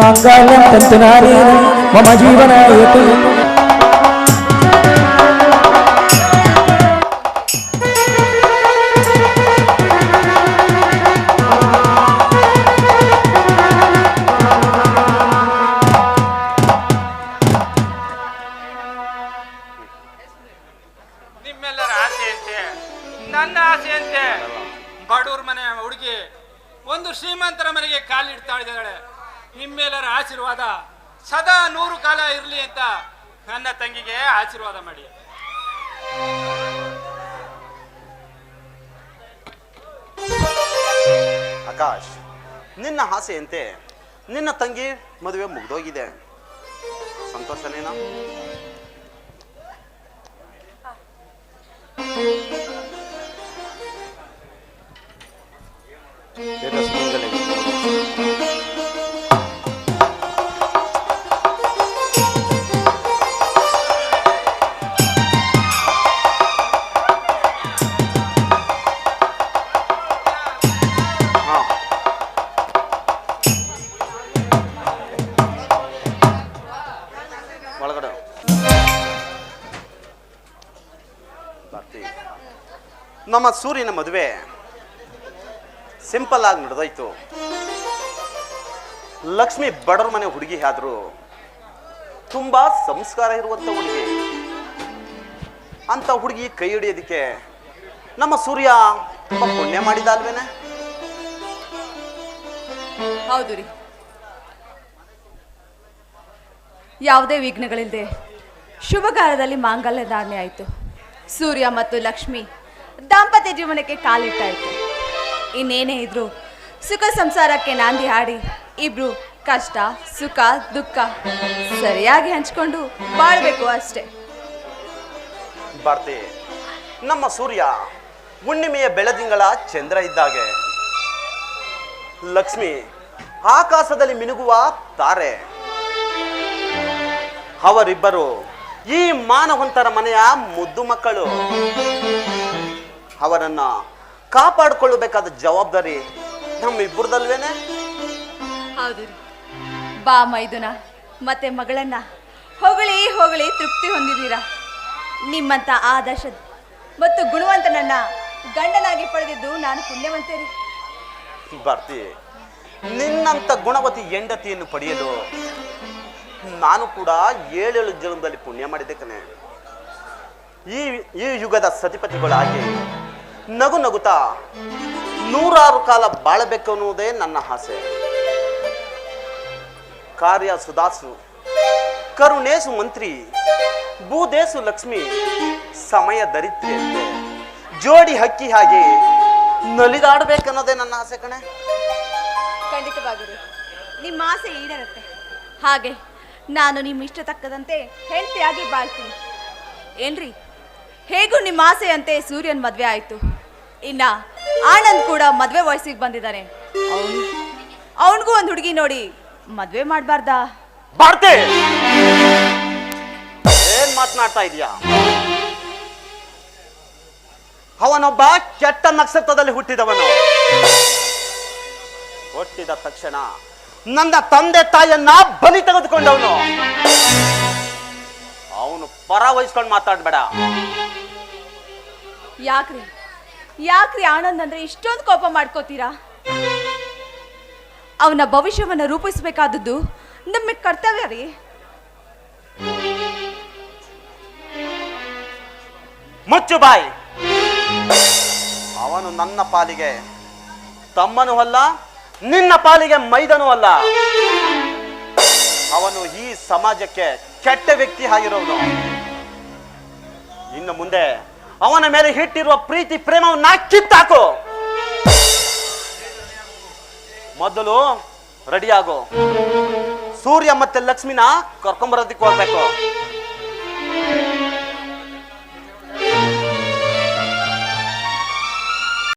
ಮಾಂಗಲ್ಯಂ ತಂತುನಾರಿ ಮಮ ಜೀವನಾಯತು ನಿಮ್ಮೆಲ್ಲರ ಆಸೆಯಂತೆ ನನ್ನ ಆಸೆಯಂತೆ ಬಡವ್ರ ಮನೆ ಹುಡುಗಿ, ಒಂದು ಶ್ರೀಮಂತರ ಮನೆಗೆ ಕಾಲಿಡ್ತಾ ಇದ್ದಾಳೆ. ನಿಮ್ಮೆಲ್ಲರ ಆಶೀರ್ವಾದ ಸದಾ ನೂರು ಕಾಲ ಇರಲಿ ಅಂತ ನನ್ನ ತಂಗಿಗೆ ಆಶೀರ್ವಾದ ಮಾಡಿ. ಆಕಾಶ್ ನಿನ್ನ ಆಸೆಯಂತೆ ನಿನ್ನ ತಂಗಿ ಮದುವೆ ಮುಗ್ದೋಗಿದೆ. ಸಂತೋಷನೇನಾ ಬೇಗ ನಮ್ಮ ಸೂರ್ಯನ ಮದುವೆ. ಸಿಂಪಲ್ ಆಗಿ ನಡೆದೋಯ್ತು. ಲಕ್ಷ್ಮಿ ಬಡವ್ರ ಮನೆ ಹುಡುಗಿ ಆದ್ರು ತುಂಬಾ ಸಂಸ್ಕಾರ ಇರುವಂತ ಹುಡುಗಿ. ಅಂತ ಹುಡುಗಿ ಕೈ ಹಿಡಿಯೋದಕ್ಕೆ ನಮ್ಮ ಸೂರ್ಯ ತುಂಬಾ ಪುಣ್ಯ ಮಾಡಿದ ಅಲ್ವೇನೆ? ಹೌದು ರೀ. ಯಾವುದೇ ವಿಘ್ನಗಳಿಲ್ಲದೆ ಶುಭಕಾರದಲ್ಲಿ ಮಾಂಗಲ್ಯ ಧಾರಣೆ ಆಯಿತು. ಸೂರ್ಯ ಮತ್ತು ಲಕ್ಷ್ಮಿ ದಾಂಪತ್ಯ ಜೀವನಕ್ಕೆ ಕಾಲಿಟ್ಟಾಯಿತು. ಇನ್ನೇನೇ ಇದ್ರು ಸುಖ ಸಂಸಾರಕ್ಕೆ ನಾಂದಿ ಹಾಡಿ, ಇಬ್ರು ಕಷ್ಟ, ಸುಖ, ದುಃಖ ಸರಿಯಾಗಿ ಹಂಚ್ಕೊಂಡು ಬಾಳ್ಬೇಕು ಅಷ್ಟೇ. ಭಾರತಿ, ನಮ್ಮ ಸೂರ್ಯ ಹುಣ್ಣಿಮೆಯ ಬೆಳದಿಂಗಳ ಚಂದ್ರ ಇದ್ದಾಗೆ. ಲಕ್ಷ್ಮಿ ಆಕಾಶದಲ್ಲಿ ಮಿನುಗುವ ತಾರೆ. ಅವರಿಬ್ಬರು ಈ ಮಾನವಂತರ ಮನೆಯ ಮುದ್ದು ಮಕ್ಕಳು. ಅವರನ್ನ ಕಾಪಾಡಿಕೊಳ್ಳಬೇಕಾದ ಜವಾಬ್ದಾರಿ ನಮ್ಮಿಬ್ಬರದಲ್ವೇನೆ? ಹೌದು ರೀ. ಬಾ ಮೈದುನ ಮತ್ತೆ ಮಗಳನ್ನ ಹೊಗಳಿ ಹೊಗಳಿ ತೃಪ್ತಿ ಹೊಂದಿದ್ದೀರಾ? ನಿಮ್ಮಂತ ಆದರ್ಶ ಮತ್ತು ಗುಣವಂತನನ್ನ ಗಂಡನಾಗಿ ಪಡೆದಿದ್ದು ನಾನು ಪುಣ್ಯವಂತೆ ರೀ. ಭಾರತಿ ನಿನ್ನಂತ ಗುಣವತಿ ಹೆಂಡತಿಯನ್ನು ಪಡೆಯಲು ನಾನು ಕೂಡ ಏಳೇಳು ಜನ್ಮದಲ್ಲಿ ಪುಣ್ಯ ಮಾಡಿದ್ದೆ ಕಣೆ ಈ ಈ ಯುಗದ ಸತಿಪತಿಗಳಾಗಿ ನಗು ನಗುತ್ತಾ? ನೂರಾರು ಕಾಲ ಬಾಳಬೇಕು ಅನ್ನುವುದೇ ನನ್ನ ಆಸೆ. ಕಾರ್ಯ ಸುದಾಸು ಕರುಣೇಶು ಮಂತ್ರಿ, ಭೂದೇಸು ಲಕ್ಷ್ಮಿ, ಸಮಯ ದರಿತ್ರಿ ಜೋಡಿ ಹಕ್ಕಿ ಹಾಗೆ ನಲಿದಾಡ್ಬೇಕನ್ನೋದೇ ನನ್ನ ಆಸೆ ಕಣೆ. ಖಂಡಿತವಾಗಿರಿ. ನಿಮ್ಮ ಆಸೆ ಈಡೇರುತ್ತೆ. ಹಾಗೆ ನಾನು ನಿಮ್ಮ ಇಷ್ಟ ತಕ್ಕದಂತೆ ಹೆಂಡತಿಯಾಗಿ ಬಾಳ್ತೀನಿ. ಏನ್ರಿ? ಹೇಗೂ ನಿಮ್ಮ ಆಸೆಯಂತೆ ಸೂರ್ಯನ್ ಮದ್ವೆ ಆಯ್ತು? ಇನ್ನ ಆನಂದ್ ಕೂಡ ಮದ್ವೆ ವಯಸ್ಸಿಗೆ ಬಂದಿದ್ದಾನೆ. ಅವನು? ಅವನಿಗೂ ಒಂದು ಹುಡುಗಿ ನೋಡಿ ಮದ್ವೆ ಮಾಡಬಾರ್ದೇ? ಭಾರತಿ ಏನ್ ಮಾತನಾಡ್ತಾ ಇದೀಯಾ? ಅವನೊಬ್ಬ ಕೆಟ್ಟ ನಕ್ಷತ್ರದಲ್ಲಿ ಹುಟ್ಟಿದವನು. ಹುಟ್ಟಿದ ತಕ್ಷಣ ನನ್ನ ತಂದೆ ತಾಯಿಯನ್ನ ಬಲಿ ತೆಗೆದುಕೊಂಡವನು. ಅವನು ಪರ ವಹಿಸ್ಕೊಂಡು ಮಾತಾಡ್ಬೇಡ. ಯಾಕ್ರಿ? ಯಾಕ್ರಿ ಆನಂದ್ ಅಂದ್ರೆ ಇಷ್ಟೊಂದು ಕೋಪ ಮಾಡ್ಕೋತೀರಾ? ಅವನ ಭವಿಷ್ಯವನ್ನ ರೂಪಿಸಬೇಕಾದದ್ದು ನಮ್ಮ ಕರ್ತವ್ಯ ರೀ. ಮುಚ್ಚು ಬಾಯಿ. ಅವನು ನನ್ನ ಪಾಲಿಗೆ, ತಮ್ಮನೂ ಅಲ್ಲ, ನಿನ್ನ ಪಾಲಿಗೆ ಮೈದನೂ ಅಲ್ಲ. ಅವನು ಈ ಸಮಾಜಕ್ಕೆ ಕೆಟ್ಟ ವ್ಯಕ್ತಿ ಆಗಿರೋನು. ಇನ್ನು ಮುಂದೆ ಅವನ ಮೇಲೆ ಹಿಟ್ಟಿರುವ ಪ್ರೀತಿ ಪ್ರೇಮವನ್ನ ಕಿತ್ತಾಕು ಮೊದಲು ರೆಡಿಯಾಗು ಸೂರ್ಯ ಮತ್ತೆ ಲಕ್ಷ್ಮಿನ ಕರ್ಕೊಂಬರೋದಕ್ಕೆ ಹೋಗ್ಬೇಕು.